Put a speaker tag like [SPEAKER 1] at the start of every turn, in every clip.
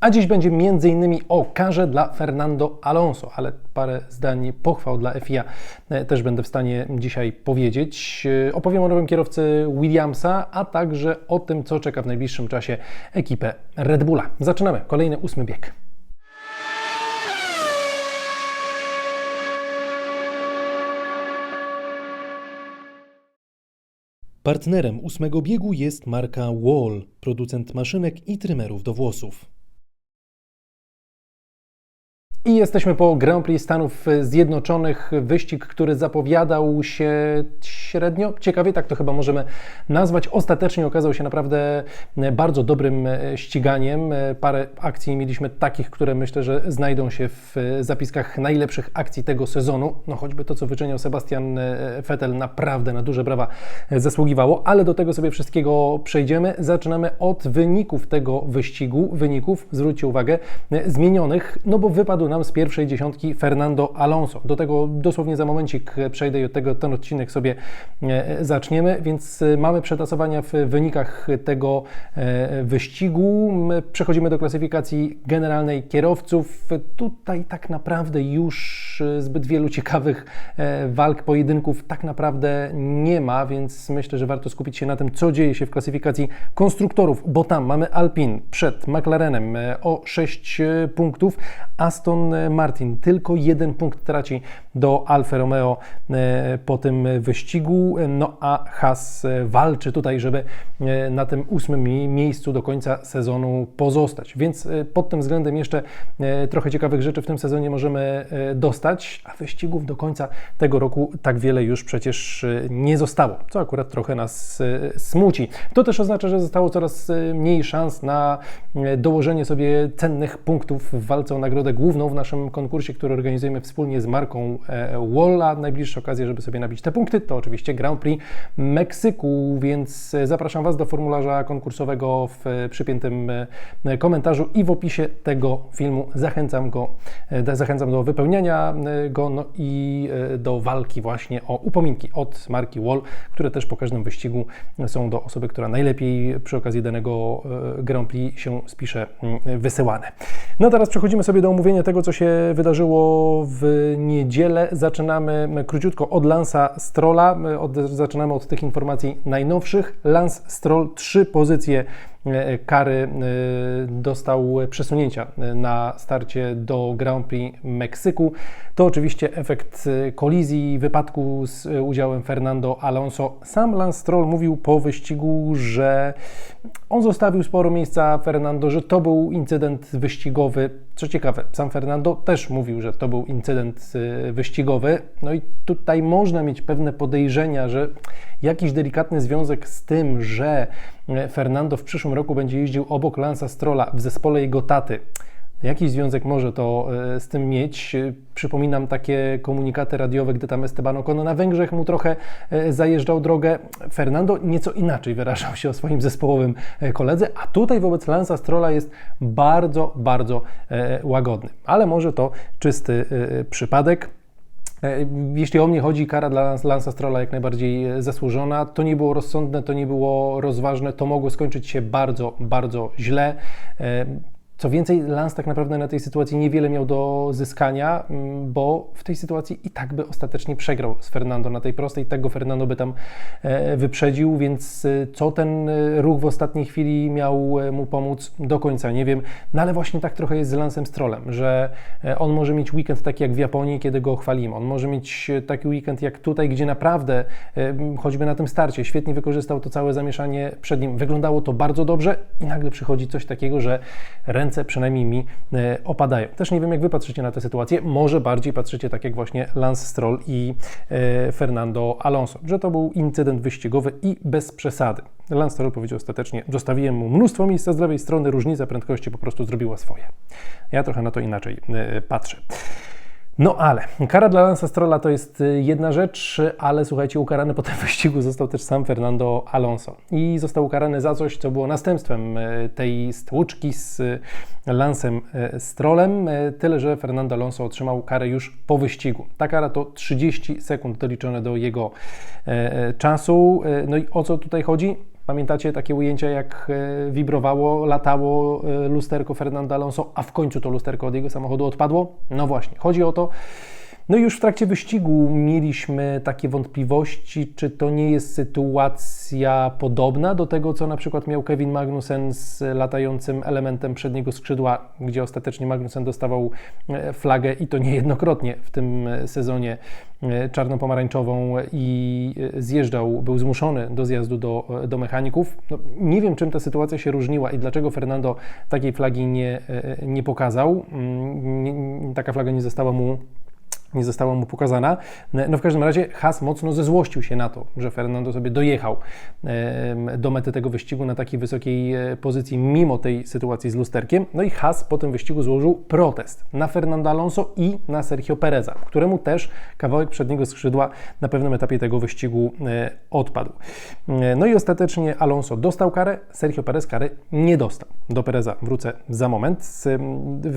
[SPEAKER 1] A dziś będzie m.in. o karze dla Fernando Alonso, ale parę zdań pochwał dla FIA e, też będę w stanie dzisiaj powiedzieć. E, opowiem o nowym kierowcy Williamsa, a także o tym, co czeka w najbliższym czasie ekipę Red Bulla. Zaczynamy kolejny ósmy bieg. Partnerem ósmego biegu jest marka Wall, producent maszynek i trymerów do włosów. I jesteśmy po Grand Prix Stanów Zjednoczonych. Wyścig, który zapowiadał się średnio ciekawie, tak to chyba możemy nazwać. Ostatecznie okazał się naprawdę bardzo dobrym ściganiem. Parę akcji mieliśmy takich, które myślę, że znajdą się w zapiskach najlepszych akcji tego sezonu. No choćby to, co wyczyniał Sebastian Vettel, naprawdę na duże brawa zasługiwało, ale do tego sobie wszystkiego przejdziemy. Zaczynamy od wyników tego wyścigu. Wyników, zwróćcie uwagę, zmienionych, no bo wypadł nam nam z pierwszej dziesiątki Fernando Alonso. Do tego dosłownie za momencik przejdę i od tego ten odcinek sobie e, zaczniemy, więc e, mamy przetasowania w wynikach tego e, wyścigu. Przechodzimy do klasyfikacji generalnej kierowców. Tutaj tak naprawdę już zbyt wielu ciekawych walk, pojedynków tak naprawdę nie ma, więc myślę, że warto skupić się na tym, co dzieje się w klasyfikacji konstruktorów, bo tam mamy Alpine przed McLarenem o 6 punktów, Aston Martin tylko jeden punkt traci do Alfa Romeo e, po tym wyścigu, no a Haas e, walczy tutaj, żeby e, na tym ósmym miejscu do końca sezonu pozostać. Więc pod tym względem jeszcze trochę ciekawych rzeczy w tym sezonie możemy dostać, a wyścigów do końca tego roku tak wiele już przecież nie zostało, co akurat trochę nas smuci. To też oznacza, że zostało coraz mniej szans na dołożenie sobie cennych punktów w walce o nagrodę główną w naszym konkursie, który organizujemy wspólnie z marką e, Walla. Najbliższa okazja, żeby sobie nabić te punkty, to oczywiście Grand Prix Meksyku, więc e, zapraszam Was do formularza konkursowego w e, przypiętym komentarzu i w opisie tego filmu. Zachęcam, go, zachęcam do wypełniania go no i do walki właśnie o upominki od marki Wall, które też po każdym wyścigu są do osoby, która najlepiej przy okazji danego Grand Prix się spisze wysyłane. No teraz przechodzimy sobie do omówienia tego, co się wydarzyło w niedzielę. Zaczynamy króciutko od Lansa Strolla. Od, zaczynamy od tych informacji najnowszych. Lance Stroll trzy pozycje kary e, dostał przesunięcia e, na starcie do Grand Prix Meksyku. To oczywiście efekt kolizji, wypadku z udziałem Fernando Alonso. Sam Lance Stroll mówił po wyścigu, że on zostawił sporo miejsca Fernando, że to był incydent wyścigowy. Co ciekawe, sam Fernando też mówił, że to był incydent wyścigowy. No i tutaj można mieć pewne podejrzenia, że jakiś delikatny związek z tym, że Fernando w przyszłym roku będzie jeździł obok Lansa Strolla w zespole jego taty. Jakiś związek może to e, z tym mieć. Przypominam takie komunikaty radiowe, gdy tam Esteban Ocon na Węgrzech mu trochę e, zajeżdżał drogę. Fernando nieco inaczej wyrażał się o swoim zespołowym e, koledze, a tutaj wobec Lansa Strolla jest bardzo, bardzo łagodny. Ale może to czysty przypadek. E, jeśli o mnie chodzi, kara dla Lansa Strolla jak najbardziej e, zasłużona. To nie było rozsądne, to nie było rozważne, to mogło skończyć się bardzo, bardzo źle. Co więcej, Lance tak naprawdę na tej sytuacji niewiele miał do zyskania, mm, bo w tej sytuacji i tak by ostatecznie przegrał z Fernando na tej prostej, tego Fernando by tam e, wyprzedził, więc e, co ten e, ruch w ostatniej chwili miał mu pomóc, do końca nie wiem. No ale właśnie tak trochę jest z Lancem Strollem, że on może mieć weekend taki jak w Japonii, kiedy go chwalimy. On może mieć taki weekend jak tutaj, gdzie naprawdę, choćby na tym starcie, świetnie wykorzystał to całe zamieszanie przed nim. Wyglądało to bardzo dobrze i nagle przychodzi coś takiego, że ręce przynajmniej mi e, opadają. Też nie wiem, jak Wy patrzycie na tę sytuację. Może bardziej patrzycie tak jak właśnie Lance Stroll i e, Fernando Alonso, że to był incydent wyścigowy i bez przesady. Lance Stroll powiedział ostatecznie, zostawiłem mu mnóstwo miejsca z lewej strony, różnica prędkości po prostu zrobiła swoje. Ja trochę na to inaczej e, patrzę. No ale kara dla Lansa Strolla to jest y, jedna rzecz, ale słuchajcie, ukarany po tym wyścigu został też sam Fernando Alonso. I został ukarany za coś, co było następstwem y, tej stłuczki z y, Lansem Strollem. Tyle, że Fernando Alonso otrzymał karę już po wyścigu. Ta kara to 30 sekund doliczone do jego czasu. No i o co tutaj chodzi? Pamiętacie takie ujęcia, jak e, wibrowało, latało e, lusterko Fernando Alonso, a w końcu to lusterko od jego samochodu odpadło? No właśnie, chodzi o to, no i już w trakcie wyścigu mieliśmy takie wątpliwości, czy to nie jest sytuacja podobna do tego, co na przykład miał Kevin Magnussen z latającym elementem przedniego skrzydła, gdzie ostatecznie Magnussen dostawał e, flagę i to niejednokrotnie w tym sezonie e, czarno-pomarańczową i e, zjeżdżał, był zmuszony do zjazdu do, do mechaników. No, nie wiem, czym ta sytuacja się różniła i dlaczego Fernando takiej flagi nie, nie pokazał. Mm, taka flaga nie została mu nie została mu pokazana. No w każdym razie Haas mocno zezłościł się na to, że Fernando sobie dojechał do mety tego wyścigu na takiej wysokiej e, pozycji, mimo tej sytuacji z lusterkiem. No i Haas po tym wyścigu złożył protest na Fernando Alonso i na Sergio Pereza, któremu też kawałek przedniego skrzydła na pewnym etapie tego wyścigu e, odpadł. E, no i ostatecznie Alonso dostał karę, Sergio Perez kary nie dostał. Do Pereza wrócę za moment.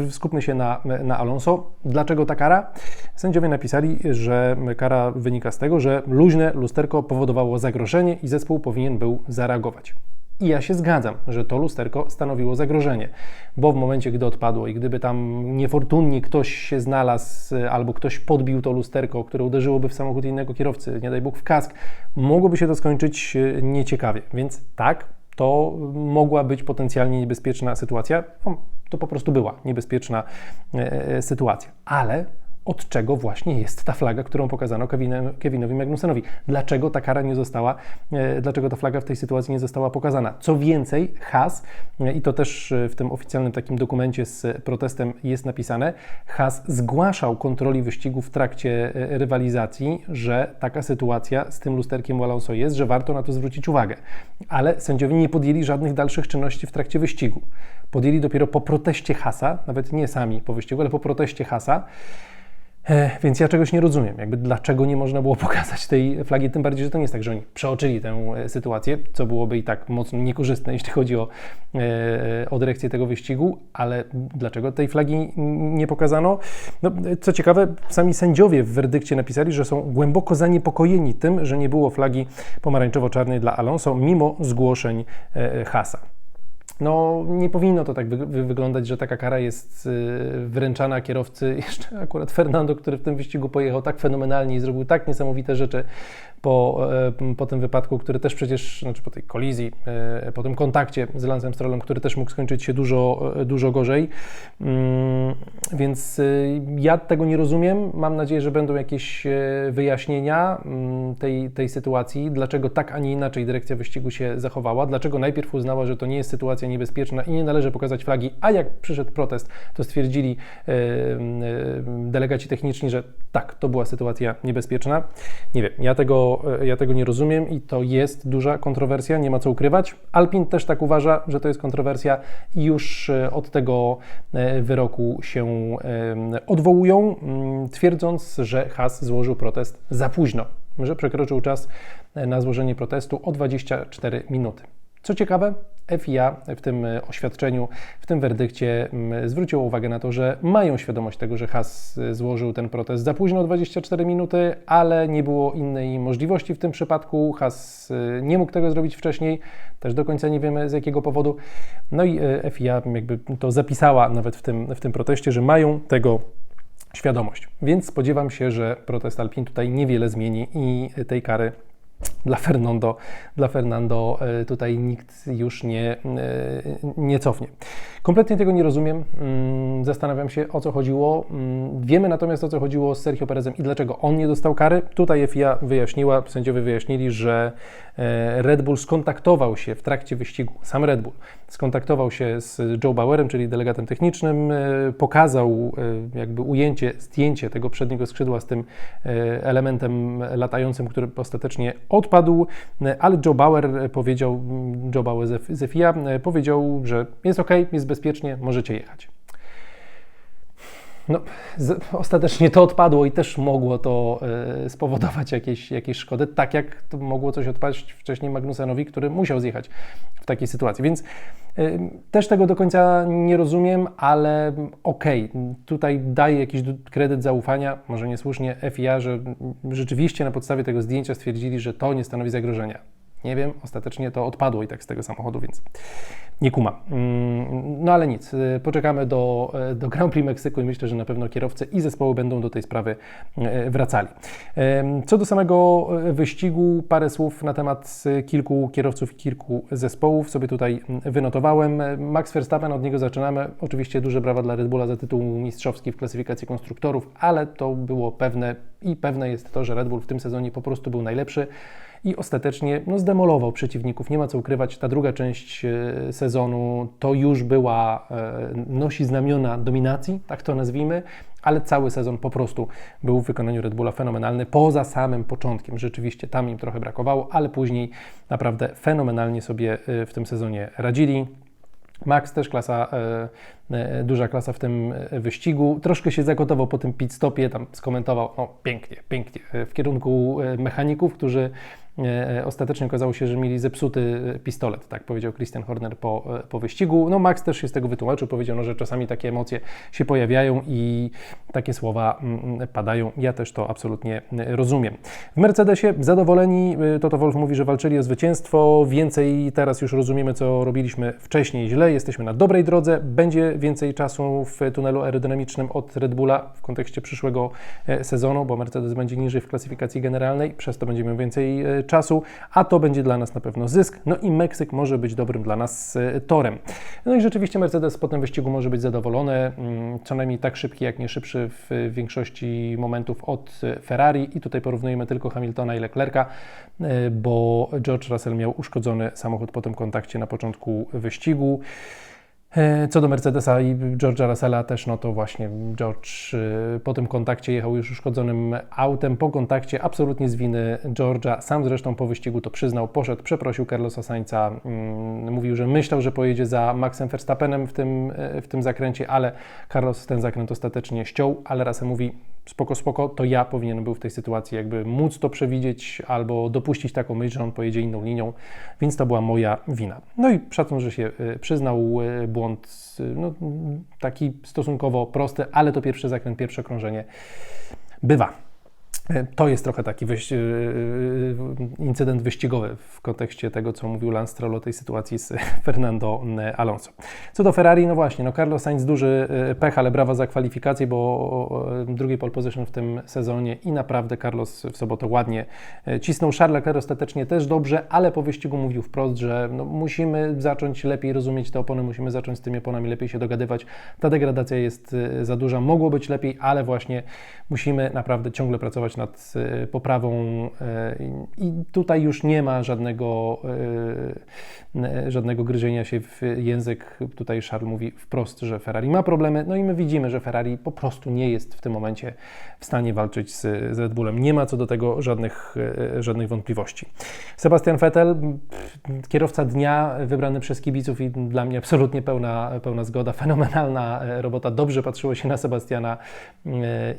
[SPEAKER 1] Skupmy się na, na Alonso. Dlaczego ta kara? Sędziowie napisali, że kara wynika z tego, że luźne lusterko powodowało zagrożenie i zespół powinien był zareagować. I ja się zgadzam, że to lusterko stanowiło zagrożenie, bo w momencie, gdy odpadło i gdyby tam niefortunnie ktoś się znalazł albo ktoś podbił to lusterko, które uderzyłoby w samochód innego kierowcy, nie daj Bóg w kask, mogłoby się to skończyć e, nieciekawie. Więc tak, to mogła być potencjalnie niebezpieczna sytuacja. No, to po prostu była niebezpieczna e, e, sytuacja. Ale od czego właśnie jest ta flaga, którą pokazano Kevinowi Magnusenowi. Dlaczego ta kara nie została, e, dlaczego ta flaga w tej sytuacji nie została pokazana? Co więcej, Has, e, i to też e, w tym oficjalnym takim dokumencie z protestem jest napisane, Has zgłaszał kontroli wyścigu w trakcie rywalizacji, że taka sytuacja z tym lusterkiem Alonso jest, że warto na to zwrócić uwagę. Ale sędziowie nie podjęli żadnych dalszych czynności w trakcie wyścigu. Podjęli dopiero po proteście Hasa, nawet nie sami po wyścigu, ale po proteście Hasa, więc ja czegoś nie rozumiem, jakby dlaczego nie można było pokazać tej flagi, tym bardziej, że to nie jest tak, że oni przeoczyli tę e, sytuację, co byłoby i tak mocno niekorzystne, jeśli chodzi o, e, o dyrekcję tego wyścigu, ale dlaczego tej flagi nie pokazano? No, co ciekawe, sami sędziowie w werdykcie napisali, że są głęboko zaniepokojeni tym, że nie było flagi pomarańczowo-czarnej dla Alonso, mimo zgłoszeń Hasa. No, nie powinno to tak wy wyglądać, że taka kara jest y, wręczana kierowcy, jeszcze akurat Fernando, który w tym wyścigu pojechał tak fenomenalnie i zrobił tak niesamowite rzeczy po, e, po tym wypadku, który też przecież, znaczy po tej kolizji, e, po tym kontakcie z Lancem Strollem, który też mógł skończyć się dużo, e, dużo gorzej. Mm, więc ja tego nie rozumiem. Mam nadzieję, że będą jakieś wyjaśnienia mm, tej, tej sytuacji, dlaczego tak, a nie inaczej dyrekcja wyścigu się zachowała, dlaczego najpierw uznała, że to nie jest sytuacja niebezpieczna i nie należy pokazać flagi, a jak przyszedł protest, to stwierdzili delegaci techniczni, że tak, to była sytuacja niebezpieczna. Nie wiem, ja tego E, ja tego nie rozumiem i to jest duża kontrowersja, nie ma co ukrywać. Alpin też tak uważa, że to jest kontrowersja i już e, od tego e, wyroku się odwołują, twierdząc, że Has złożył protest za późno, że przekroczył czas na złożenie protestu o 24 minuty. Co ciekawe, FIA w tym e, oświadczeniu, w tym werdykcie zwróciło uwagę na to, że mają świadomość tego, że Haas e, złożył ten protest za późno 24 minuty, ale nie było innej możliwości w tym przypadku. Haas e, nie mógł tego zrobić wcześniej, też do końca nie wiemy z jakiego powodu. No i FIA jakby to zapisała nawet w tym, w tym proteście, że mają tego świadomość. Więc spodziewam się, że protest Alpin tutaj niewiele zmieni i tej kary dla Fernando, dla Fernando e, tutaj nikt już nie, e, nie cofnie. Kompletnie tego nie rozumiem. Mm, zastanawiam się, o co chodziło. Mm, wiemy natomiast, o co chodziło z Sergio Perezem i dlaczego on nie dostał kary. Tutaj FIA wyjaśniła, sędziowie wyjaśnili, że e, Red Bull skontaktował się w trakcie wyścigu, sam Red Bull skontaktował się z Joe Bauerem, czyli delegatem technicznym, pokazał jakby ujęcie, zdjęcie tego przedniego skrzydła z tym elementem latającym, który ostatecznie odpadł, ale Joe Bauer powiedział, Joe Bauer z FIA powiedział, że jest ok, jest bezpiecznie, możecie jechać. No, z, ostatecznie to odpadło i też mogło to y, spowodować jakieś, jakieś szkody, tak jak to mogło coś odpaść wcześniej Magnusenowi, który musiał zjechać w takiej sytuacji. Więc y, też tego do końca nie rozumiem, ale okej, okay, tutaj daję jakiś kredyt zaufania, może niesłusznie FIA, że rzeczywiście na podstawie tego zdjęcia stwierdzili, że to nie stanowi zagrożenia. Nie wiem, ostatecznie to odpadło i tak z tego samochodu, więc nie kuma. Mm, no ale nic, y, poczekamy do, y, do Grand Prix Meksyku i myślę, że na pewno kierowcy i zespoły będą do tej sprawy y, wracali. Co do samego wyścigu, parę słów na temat kilku kierowców i kilku zespołów sobie tutaj mm, wynotowałem. Max Verstappen, od niego zaczynamy. Oczywiście duże brawa dla Red Bulla za tytuł mistrzowski w klasyfikacji konstruktorów, ale to było pewne i pewne jest to, że Red Bull w tym sezonie po prostu był najlepszy i ostatecznie no, zdemolował przeciwników. Nie ma co ukrywać, ta druga część e, sezonu to już była, e, nosi znamiona dominacji, tak to nazwijmy, ale cały sezon po prostu był w wykonaniu Red Bulla fenomenalny, poza samym początkiem. Rzeczywiście tam im trochę brakowało, ale później naprawdę fenomenalnie sobie e, w tym sezonie radzili. Max też klasa, duża klasa w tym wyścigu. Troszkę się zagotował po tym pit stopie, tam skomentował, no pięknie, pięknie, w kierunku mechaników, którzy ostatecznie okazało się, że mieli zepsuty pistolet, tak powiedział Christian Horner po, e, po wyścigu. No Max też się z tego wytłumaczył, powiedział, no, że czasami takie emocje się pojawiają i takie słowa mm, mm, padają. Ja też to absolutnie e, rozumiem. W Mercedesie zadowoleni, Toto Wolf mówi, że walczyli o zwycięstwo, więcej teraz już rozumiemy, co robiliśmy wcześniej źle, jesteśmy na dobrej drodze, będzie więcej czasu w tunelu aerodynamicznym od Red Bulla w kontekście przyszłego sezonu, bo Mercedes będzie niżej w klasyfikacji generalnej, przez to będziemy więcej czasu, a to będzie dla nas na pewno zysk. No i Meksyk może być dobrym dla nas e, torem. No i rzeczywiście Mercedes po tym wyścigu może być zadowolony, mm, co najmniej tak szybki, jak nie szybszy w większości momentów od Ferrari i tutaj porównujemy tylko Hamiltona i Leclerca, e, bo George Russell miał uszkodzony samochód po tym kontakcie na początku wyścigu. E, co do Mercedesa i George'a Russella też, no to właśnie George e, po tym kontakcie jechał już uszkodzonym autem. Po kontakcie absolutnie z winy George'a, sam zresztą po wyścigu to przyznał, poszedł, przeprosił Carlosa Sainza, mm, mówił, że myślał, że pojedzie za Maxem Verstappenem w tym, e, w tym zakręcie, ale Carlos ten zakręt ostatecznie ściął, ale Russell mówi, spoko, spoko, to ja powinienem był w tej sytuacji jakby móc to przewidzieć albo dopuścić taką myśl, że on pojedzie inną linią, więc to była moja wina. No i szacun, że się przyznał, błąd no, taki stosunkowo prosty, ale to pierwszy zakręt, pierwsze krążenie bywa. To jest trochę taki wyś... E, e, incydent wyścigowy w kontekście tego, co mówił Lance Stroll o tej sytuacji z Fernando Alonso. Co do Ferrari, no właśnie, no Carlos Sainz duży e, pech, ale brawa za kwalifikację, bo drugi pole position w tym sezonie i naprawdę Carlos w sobotę ładnie cisnął. Charles Leclerc ostatecznie też dobrze, ale po wyścigu mówił wprost, że no musimy zacząć lepiej rozumieć te opony, musimy zacząć z tymi oponami lepiej się dogadywać. Ta degradacja jest za duża, mogło być lepiej, ale właśnie musimy naprawdę ciągle pracować nad e, poprawą e, i tutaj już nie ma żadnego, e, żadnego gryzienia się w język. Tutaj Charles mówi wprost, że Ferrari ma problemy, no i my widzimy, że Ferrari po prostu nie jest w tym momencie w stanie walczyć z, Red Bullem. Nie ma co do tego żadnych, żadnych wątpliwości. Sebastian Vettel, kierowca dnia wybrany przez kibiców i dla mnie absolutnie pełna, pełna zgoda, fenomenalna robota, dobrze patrzyło się na Sebastiana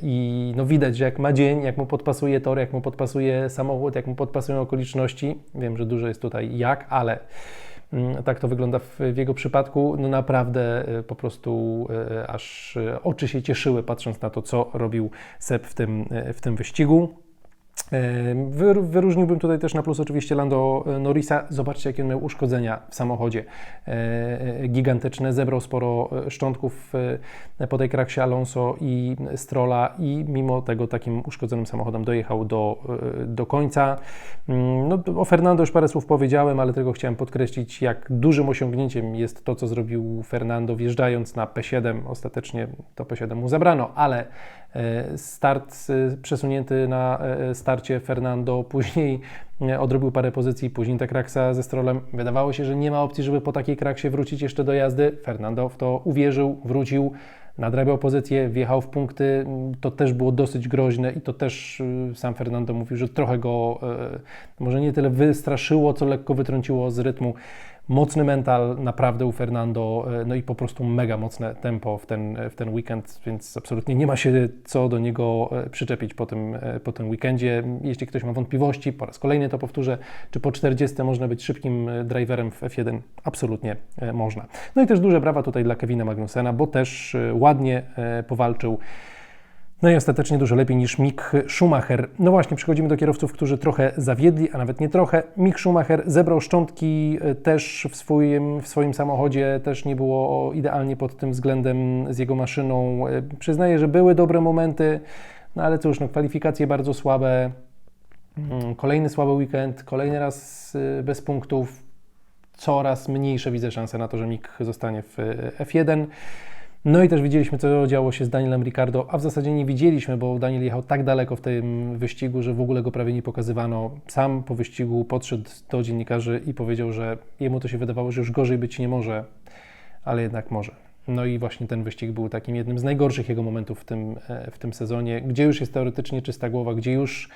[SPEAKER 1] i no widać, jak ma dzień, jak mu podpasuje tor, jak mu podpasuje samochód, jak mu podpasują okoliczności. Wiem, że dużo jest tutaj jak, ale mm, tak to wygląda w, jego przypadku. No naprawdę y, po prostu y, aż oczy się cieszyły patrząc na to, co robił Seb w tym, w tym wyścigu. Wyróżniłbym tutaj też na plus oczywiście Lando e, Norrisa. Zobaczcie, jakie on miał uszkodzenia w samochodzie. E, e, gigantyczne, zebrał sporo szczątków po tej kraksie Alonso i Strola i mimo tego takim uszkodzonym samochodem dojechał do, do końca. Mm, no, o Fernando już parę słów powiedziałem, ale tylko chciałem podkreślić, jak dużym osiągnięciem jest to, co zrobił Fernando wjeżdżając na P7. Ostatecznie to P7 mu zabrano, ale start e, przesunięty na e, starcie Fernando, później odrobił parę pozycji, później ta kraksa ze Strolem. Wydawało się, że nie ma opcji, żeby po takiej kraksie wrócić jeszcze do jazdy. Fernando w to uwierzył, wrócił, nadrabiał pozycję, wjechał w punkty. To też było dosyć groźne i to też sam Fernando mówił, że trochę go może nie tyle wystraszyło, co lekko wytrąciło z rytmu. Mocny mental naprawdę u Fernando, e, no i po prostu mega mocne tempo w ten, w ten weekend, więc absolutnie nie ma się co do niego e, przyczepić po tym, e, po tym weekendzie. Jeśli ktoś ma wątpliwości, po raz kolejny to powtórzę, czy po 40 można być szybkim driverem w F1? Absolutnie można. No i też duże brawa tutaj dla Kevina Magnusena, bo też ładnie powalczył No i ostatecznie dużo lepiej niż Mick Schumacher. No właśnie, przechodzimy do kierowców, którzy trochę zawiedli, a nawet nie trochę. Mick Schumacher zebrał szczątki e, też w swoim, w swoim samochodzie, też nie było idealnie pod tym względem z jego maszyną. E, przyznaję, że były dobre momenty, no ale cóż, no, kwalifikacje bardzo słabe. Mm, kolejny słaby weekend, kolejny raz e, bez punktów. Coraz mniejsze widzę szanse na to, że Mick zostanie w F1. No i też widzieliśmy, co działo się z Danielem Ricardo, a w zasadzie nie widzieliśmy, bo Daniel jechał tak daleko w tym wyścigu, że w ogóle go prawie nie pokazywano. Sam po wyścigu podszedł do dziennikarzy i powiedział, że jemu to się wydawało, że już gorzej być nie może, ale jednak może. No i właśnie ten wyścig był takim jednym z najgorszych jego momentów w tym, e, w tym sezonie, gdzie już jest teoretycznie czysta głowa, gdzie już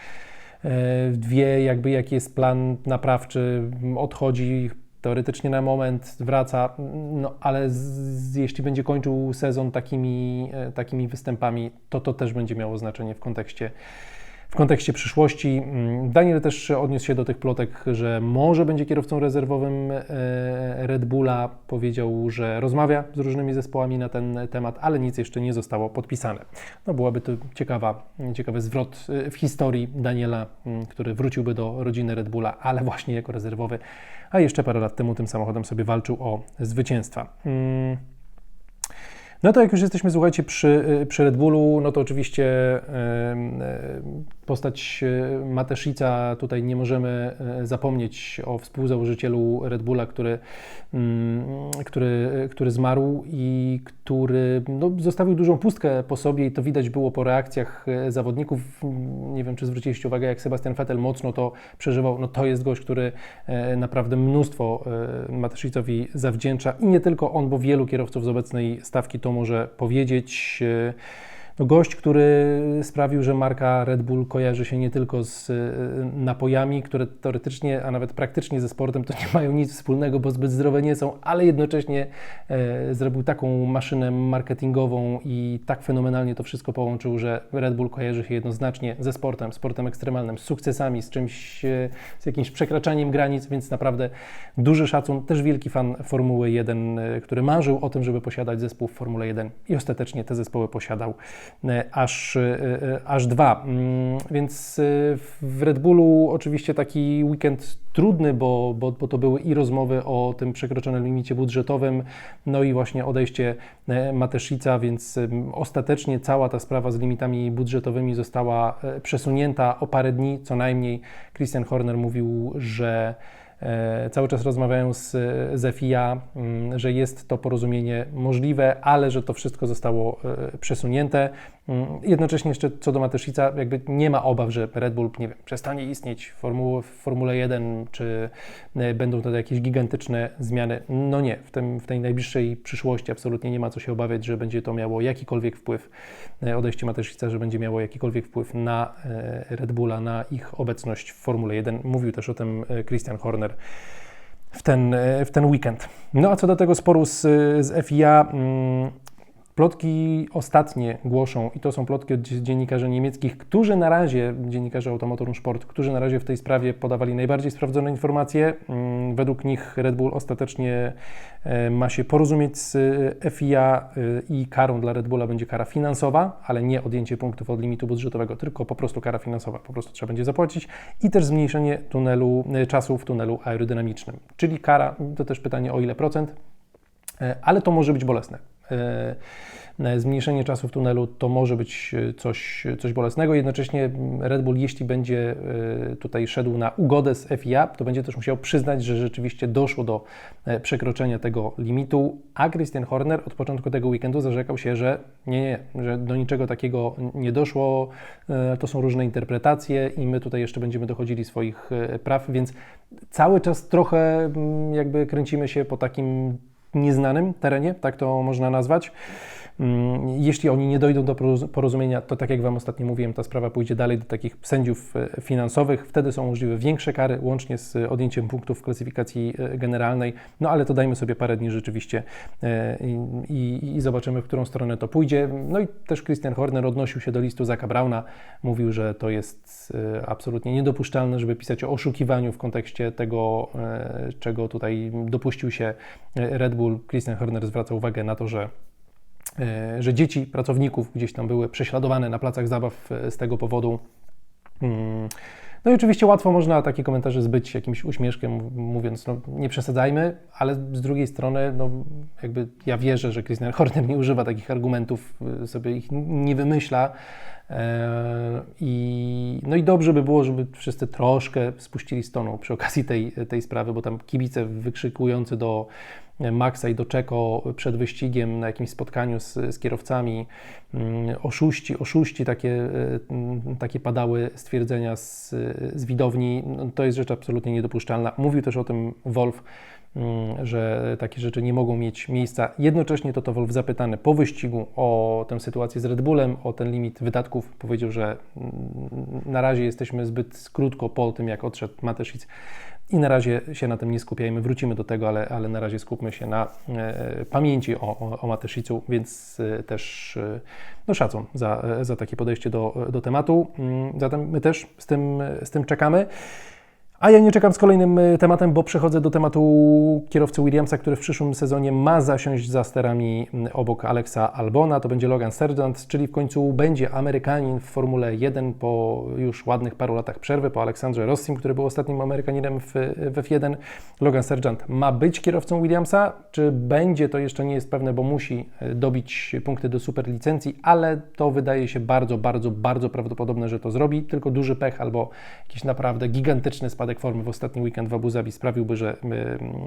[SPEAKER 1] e, wie jakby jaki jest plan naprawczy, odchodzi teoretycznie na moment wraca, no ale z, jeśli będzie kończył sezon takimi, e, takimi występami, to to też będzie miało znaczenie w kontekście w kontekście przyszłości. Mm, Daniel też odniósł się do tych plotek, że może będzie kierowcą rezerwowym e, Red Bulla. Powiedział, że rozmawia z różnymi zespołami na ten temat, ale nic jeszcze nie zostało podpisane. No byłaby to ciekawa, ciekawy zwrot e, w historii Daniela, mm, który wróciłby do rodziny Red Bulla, ale właśnie jako rezerwowy, a jeszcze parę lat temu tym samochodem sobie walczył o zwycięstwa. Mm. No to jak już jesteśmy, słuchajcie, przy, y, przy Red Bullu, no to oczywiście postać y, Mateszica, tutaj nie możemy y, zapomnieć o współzałożycielu Red Bulla, który, mm, który, który zmarł i który no, zostawił dużą pustkę po sobie i to widać było po reakcjach zawodników. Nie wiem, czy zwróciliście uwagę, jak Sebastian Vettel mocno to przeżywał. No to jest gość, który naprawdę mnóstwo Mateszicowi zawdzięcza i nie tylko on, bo wielu kierowców z obecnej stawki to może powiedzieć. No gość, który sprawił, że marka Red Bull kojarzy się nie tylko z e, napojami, które teoretycznie, a nawet praktycznie ze sportem to nie mają nic wspólnego, bo zbyt zdrowe nie są, ale jednocześnie e, zrobił taką maszynę marketingową i tak fenomenalnie to wszystko połączył, że Red Bull kojarzy się jednoznacznie ze sportem, sportem ekstremalnym, z sukcesami, z czymś, e, z jakimś przekraczaniem granic, więc naprawdę duży szacun. Też wielki fan Formuły 1, e, który marzył o tym, żeby posiadać zespół w Formule 1 i ostatecznie te zespoły posiadał. E, aż, e, e, aż dwa. Mm, więc w Red Bullu oczywiście taki weekend trudny, bo, bo, bo to były i rozmowy o tym przekroczonym limicie budżetowym, no i właśnie odejście Mateszica, więc ostatecznie cała ta sprawa z limitami budżetowymi została przesunięta o parę dni co najmniej. Christian Horner mówił, że cały czas rozmawiają z, z FIA, mm, że jest to porozumienie możliwe, ale że to wszystko zostało e, przesunięte. Mm, jednocześnie jeszcze co do Mateszica, jakby nie ma obaw, że Red Bull, nie wiem, przestanie istnieć w, Formuł, w Formule 1, czy e, będą to jakieś gigantyczne zmiany. No nie, w, tym, w tej najbliższej przyszłości absolutnie nie ma co się obawiać, że będzie to miało jakikolwiek wpływ, odejście Mateszica, że będzie miało jakikolwiek wpływ na Red Bulla, na ich obecność w Formule 1. Mówił też o tym Christian Horner w ten, w ten weekend. No a co do tego sporu z, z FIA, mm, Plotki ostatnie głoszą, i to są plotki od dziennikarzy niemieckich, którzy na razie, dziennikarze Automotorum Sport, którzy na razie w tej sprawie podawali najbardziej sprawdzone informacje. Mm, według nich Red Bull ostatecznie e, ma się porozumieć z e, FIA e, i karą dla Red Bulla będzie kara finansowa, ale nie odjęcie punktów od limitu budżetowego, tylko po prostu kara finansowa, po prostu trzeba będzie zapłacić i też zmniejszenie tunelu, czasu w tunelu aerodynamicznym. Czyli kara, to też pytanie o ile procent, ale to może być bolesne. E, e, zmniejszenie czasu w tunelu to może być e, coś, coś bolesnego. Jednocześnie Red Bull, jeśli będzie tutaj szedł na ugodę z FIA, to będzie też musiał przyznać, że rzeczywiście doszło do przekroczenia tego limitu, a Christian Horner od początku tego weekendu zarzekał się, że nie, nie, że do niczego takiego nie doszło, to są różne interpretacje i my tutaj jeszcze będziemy dochodzili swoich praw, więc cały czas trochę jakby kręcimy się po takim nieznanym terenie, tak to można nazwać. Mm, jeśli oni nie dojdą do porozumienia, to tak jak Wam ostatnio mówiłem, ta sprawa pójdzie dalej do takich sędziów e, finansowych. Wtedy są możliwe większe kary, łącznie z odjęciem punktów w klasyfikacji e, generalnej. No ale to dajmy sobie parę dni rzeczywiście e, i, i zobaczymy, w którą stronę to pójdzie. No i też Christian Horner odnosił się do listu Zaka Brauna. Mówił, że to jest absolutnie niedopuszczalne, żeby pisać o oszukiwaniu w kontekście tego, czego tutaj dopuścił się Red Bull. Christian Horner zwraca uwagę na to, że że dzieci pracowników gdzieś tam były prześladowane na placach zabaw e, z tego powodu. Mm. No i oczywiście łatwo można takie komentarze zbyć jakimś uśmieszkiem, mówiąc, no nie przesadzajmy, ale z drugiej strony, no jakby ja wierzę, że Christian Horner nie używa takich argumentów, y, sobie ich nie wymyśla. E, I, no i dobrze by było, żeby wszyscy troszkę spuścili stonu przy okazji tej, tej sprawy, bo tam kibice wykrzykujący do Maxa i do Czeko przed wyścigiem na jakimś spotkaniu z, z kierowcami. Mm, oszuści, oszuści takie, mm, takie padały stwierdzenia z, z widowni. No, to jest rzecz absolutnie niedopuszczalna. Mówił też o tym Wolf Mm, że takie rzeczy nie mogą mieć miejsca. Jednocześnie to Wolf zapytany po wyścigu o tę sytuację z Red Bullem, o ten limit wydatków, powiedział, że na razie jesteśmy zbyt krótko po tym, jak odszedł Mateszic i na razie się na tym nie skupiajmy. Wrócimy do tego, ale, ale na razie skupmy się na e, pamięci o, o, Mateszicu, więc e, też e, no szacun za, e, za takie podejście do, do tematu. Mm, zatem my też z tym, z tym czekamy. A ja nie czekam z kolejnym e, tematem, bo przechodzę do tematu kierowcy Williamsa, który w przyszłym sezonie ma zasiąść za sterami obok Alexa Albona. To będzie Logan Sargent, czyli w końcu będzie Amerykanin w Formule 1 po już ładnych paru latach przerwy, po Aleksandrze Rossim, który był ostatnim Amerykaninem w, w F1. Logan Sargent ma być kierowcą Williamsa. Czy będzie, to jeszcze nie jest pewne, bo musi e, dobić punkty do superlicencji, ale to wydaje się bardzo, bardzo, bardzo prawdopodobne, że to zrobi. Tylko duży pech albo jakiś naprawdę gigantyczny spadek spadek formy w ostatni weekend w Abu Zabi sprawiłby, że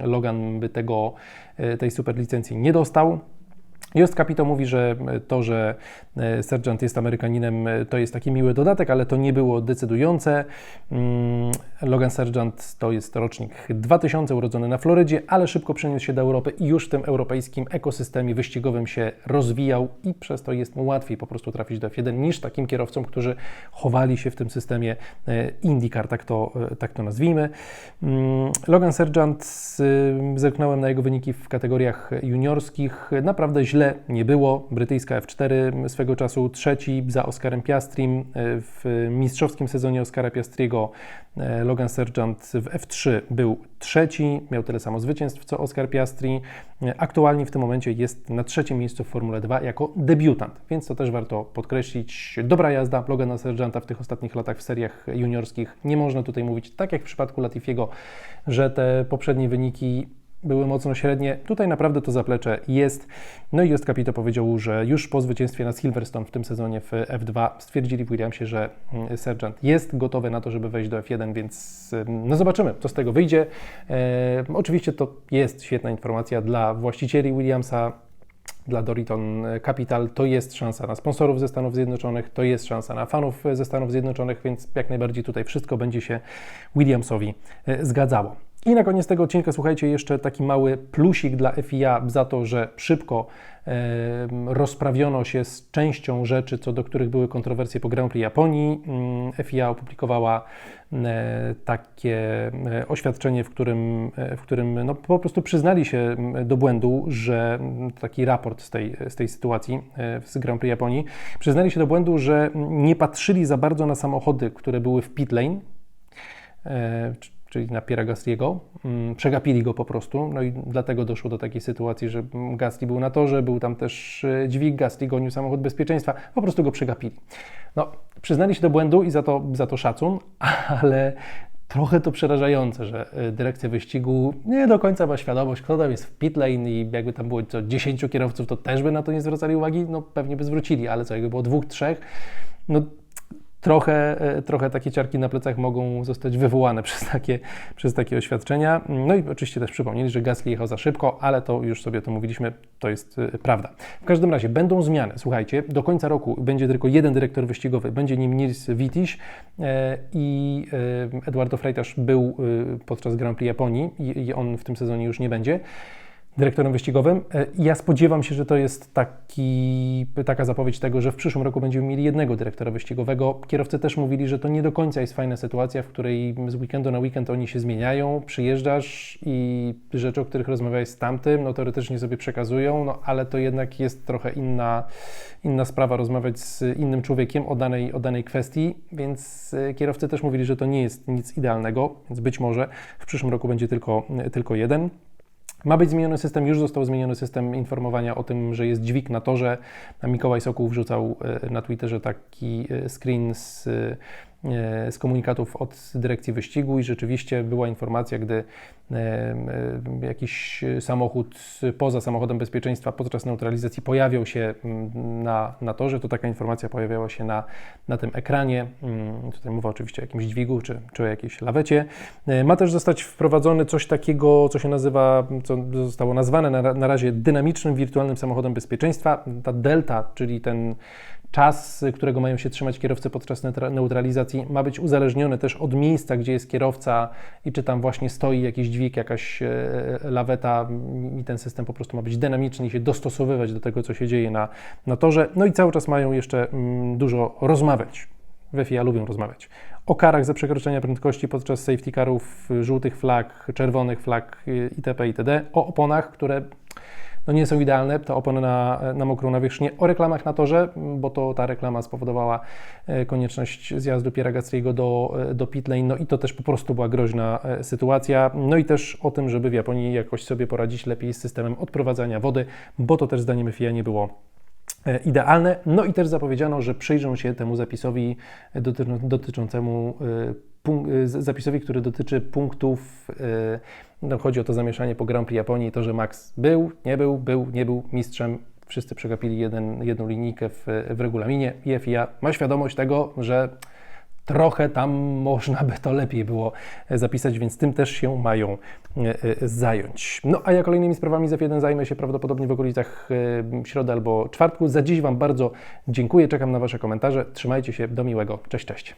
[SPEAKER 1] Logan by tego, y, tej superlicencji nie dostał. Just Capito mówi, że to, że e, Sergeant jest Amerykaninem, e, to jest taki miły dodatek, ale to nie było decydujące. Mm, Logan Sergeant to jest rocznik 2000, urodzony na Florydzie, ale szybko przeniósł się do Europy i już w tym europejskim ekosystemie wyścigowym się rozwijał i przez to jest mu łatwiej po prostu trafić do F1 niż takim kierowcom, którzy chowali się w tym systemie e, IndyCar, tak to, tak to nazwijmy. Mm, Logan Sergeant, zerknąłem na jego wyniki w kategoriach juniorskich, naprawdę źle źle nie było. Brytyjska F4 swego czasu trzeci za Oscarem Piastrim. W mistrzowskim sezonie Oscara Piastriego e, Logan Sergeant w F3 był trzeci, miał tyle samo zwycięstw co Oscar Piastri. E, aktualnie w tym momencie jest na trzecim miejscu w Formule 2 jako debiutant, więc to też warto podkreślić. Dobra jazda Logana Sergeanta w tych ostatnich latach w seriach juniorskich. Nie można tutaj mówić, tak jak w przypadku Latifiego, że te poprzednie wyniki były mocno średnie. Tutaj naprawdę to zaplecze jest. No i Just Capito powiedział, że już po zwycięstwie na Silverstone w tym sezonie w F2 stwierdzili w Williamsie, że mm, Sergeant jest gotowy na to, żeby wejść do F1, więc no zobaczymy, co z tego wyjdzie. E, oczywiście to jest świetna informacja dla właścicieli Williamsa, dla Doriton Capital. To jest szansa na sponsorów ze Stanów Zjednoczonych, to jest szansa na fanów ze Stanów Zjednoczonych, więc jak najbardziej tutaj wszystko będzie się Williamsowi e, zgadzało. I na koniec tego odcinka, słuchajcie, jeszcze taki mały plusik dla FIA za to, że szybko rozprawiono się z częścią rzeczy, co do których były kontrowersje po Grand Prix Japonii. Mm, FIA opublikowała takie oświadczenie, w którym, w którym no, po prostu przyznali się do błędu, że taki raport z tej, z tej sytuacji z Grand Prix Japonii, przyznali się do błędu, że nie patrzyli za bardzo na samochody, które były w pit lane e, czyli na Piera Gastriego. Mm, przegapili go po prostu, no i dlatego doszło do takiej sytuacji, że Gasly był na torze, był tam też e, dźwig, Gasly gonił samochód bezpieczeństwa, po prostu go przegapili. No, przyznali się do błędu i za to, za to szacun, ale trochę to przerażające, że e, dyrekcja wyścigu nie do końca ma świadomość, kto tam jest w pit lane i jakby tam było co 10 kierowców, to też by na to nie zwracali uwagi, no pewnie by zwrócili, ale co, jakby było dwóch, trzech, no trochę, e, trochę takie ciarki na plecach mogą zostać wywołane przez takie, przez takie oświadczenia. No i oczywiście też przypomnieli, że Gasly jechał za szybko, ale to już sobie to mówiliśmy, to jest e, prawda. W każdym razie będą zmiany. Słuchajcie, do końca roku będzie tylko jeden dyrektor wyścigowy, będzie nim Nils Witiś e, i Eduardo Freitas był podczas Grand Prix Japonii i on w tym sezonie już nie będzie dyrektorem wyścigowym. E, ja spodziewam się, że to jest taki, taka zapowiedź tego, że w przyszłym roku będziemy mieli jednego dyrektora wyścigowego. Kierowcy też mówili, że to nie do końca jest fajna sytuacja, w której z weekendu na weekend oni się zmieniają, przyjeżdżasz i rzeczy, o których rozmawiałeś z tamtym, no teoretycznie sobie przekazują, no ale to jednak jest trochę inna, inna sprawa rozmawiać z innym człowiekiem o danej, o danej kwestii, więc e, kierowcy też mówili, że to nie jest nic idealnego, więc być może w przyszłym roku będzie tylko, tylko jeden. Ma być zmieniony system, już został zmieniony system informowania o tym, że jest dźwig na torze. Mikołaj Sokół wrzucał e, na Twitterze taki e, screen z, z komunikatów od dyrekcji wyścigu i rzeczywiście była informacja, gdy jakiś samochód poza samochodem bezpieczeństwa podczas neutralizacji pojawiał się mm, na, na torze, to taka informacja pojawiała się na, na tym ekranie. Mm, tutaj mowa oczywiście o jakimś dźwigu czy, czy o jakiejś lawecie. Ma też zostać wprowadzony coś takiego, co się nazywa, co zostało nazwane na, na razie dynamicznym wirtualnym samochodem bezpieczeństwa. Ta delta, czyli ten czas, którego mają się trzymać kierowcy podczas neutralizacji, ma być uzależniony też od miejsca, gdzie jest kierowca i czy tam właśnie stoi jakiś dźwig, jakaś e, laweta i ten system po prostu ma być dynamiczny i się dostosowywać do tego, co się dzieje na, na torze. No i cały czas mają jeszcze mm, dużo rozmawiać. We FIA lubią rozmawiać o karach za przekroczenia prędkości podczas safety carów, żółtych flag, czerwonych flag itp. itd. O oponach, które no nie są idealne, to opony na, na mokrą nawierzchnię, o reklamach na torze, bo to ta reklama spowodowała e, konieczność zjazdu Piera Gastriego do, e, do pit lane, no i to też po prostu była groźna e, sytuacja, no i też o tym, żeby w Japonii jakoś sobie poradzić lepiej z systemem odprowadzania wody, bo to też zdaniem FIA nie było idealne. No i też zapowiedziano, że przyjrzą się temu zapisowi dotyczącemu zapisowi, który dotyczy punktów. No, chodzi o to zamieszanie po Grand Prix Japonii, to, że Max był, nie był, był, nie był mistrzem. Wszyscy przegapili jeden, jedną linijkę w, w regulaminie i FIA ma świadomość tego, że trochę tam można by to lepiej było zapisać, więc tym też się mają zająć. No a ja kolejnymi sprawami z F1 zajmę się prawdopodobnie w okolicach środy albo czwartku. Za dziś Wam bardzo dziękuję, czekam na Wasze komentarze. Trzymajcie się, do miłego. Cześć, cześć.